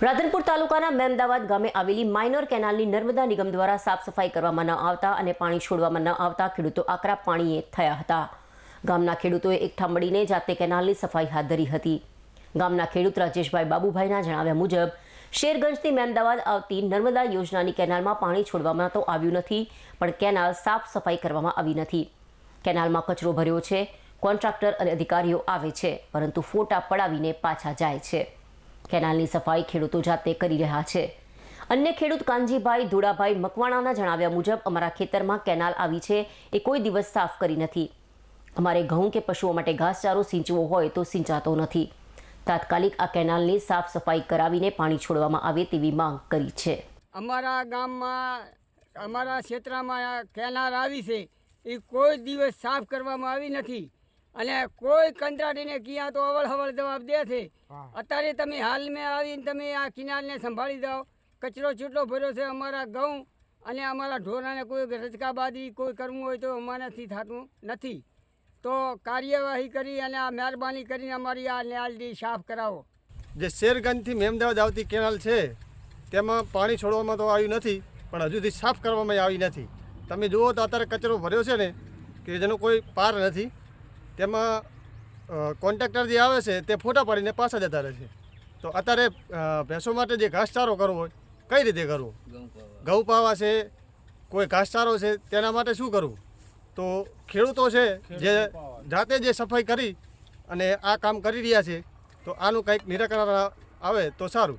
રાધનપુર તાલુકાના મેમદાવાદ ગામે આવેલી માઇનોર કેનાલની નર્મદા નિગમ દ્વારા સાફ સફાઈ કરવામાં ન આવતા અને પાણી છોડવામાં ન આવતા ખેડૂતો આકરા પાણીએ થયા હતા. ગામના ખેડૂતોએ એકઠા મળીને જાતે કેનાલની સફાઈ હાથ ધરી હતી. ગામના ખેડૂત રાજેશભાઈ બાબુભાઈના જણાવ્યા મુજબ, શેરગંજથી મેમદાવાદ આવતી નર્મદા યોજનાની કેનાલમાં પાણી છોડવામાં તો આવ્યું નથી, પણ કેનાલ સાફ સફાઈ કરવામાં આવી નથી. કેનાલમાં કચરો ભર્યો છે, કોન્ટ્રાક્ટર અને અધિકારીઓ આવે છે, પરંતુ ફોટા પડાવીને પાછા જાય છે. કેનાલની સફાઈ ખેડૂતો જાતે કરી રહ્યા છે. અન્ય ખેડૂત કાનજીભાઈ ધુડાભાઈ મકવાણાના જણાવ્યા મુજબ અમારા ખેતરમાં કેનાલ આવી છે, એ કોઈ દિવસ સાફ કરી નથી. અમારે ઘઉં કે પશુઓ માટે ઘાસચારો સિંચવો હોય તો સિંચાતો નથી. તાત્કાલિક આ કેનાલની સાફ સફાઈ કરાવીને પાણી છોડવામાં આવે તેવી માંગ કરી છે. અમારા ગામમાં, અમારા ક્ષેત્રમાં આ કેનાર આવી છે, એ કોઈ દિવસ સાફ કરવામાં આવી નથી. અને કોઈ કંત્રાટીને ક્યાં તો અવળ હવળ જવાબ દે છે. અત્યારે તમે હાલમાં આવીને તમે આ કિનારને સંભાળી જાઓ. કચરો છૂટો ભર્યો છે અમારા ઘઉં અને અમારા ઢોરાને કોઈ રચકા બાદરી કોઈ કરવું હોય તો અમારાથી થતું નથી. તો કાર્યવાહી કરી અને આ મહેરબાની કરીને અમારી આ ન્યાલડી સાફ કરાવો. જે શેરગંજથી મેમદાવાદ આવતી કેનાલ છે તેમાં પાણી છોડવામાં તો આવ્યું નથી પણ હજુથી સાફ કરવામાં આવી નથી. તમે જુઓ તો અત્યારે કચરો ભર્યો છે ને કે જેનો કોઈ પાર નથી. તેમાં કોન્ટ્રાક્ટર જે આવે છે તે ફોટા પાડીને પાછા જતા રહે છે. તો અત્યારે ભેંસો માટે જે ઘાસચારો કરવો હોય કઈ રીતે કરવો? ઘઉં પાવા છે કોઈ ઘાસચારો છે તેના માટે શું કરવું? તો ખેડૂતો છે જે જાતે જે સફાઈ કરી અને આ કામ કરી રહ્યા છે તો આનું કંઈક નિરાકરણ આવે તો સારું.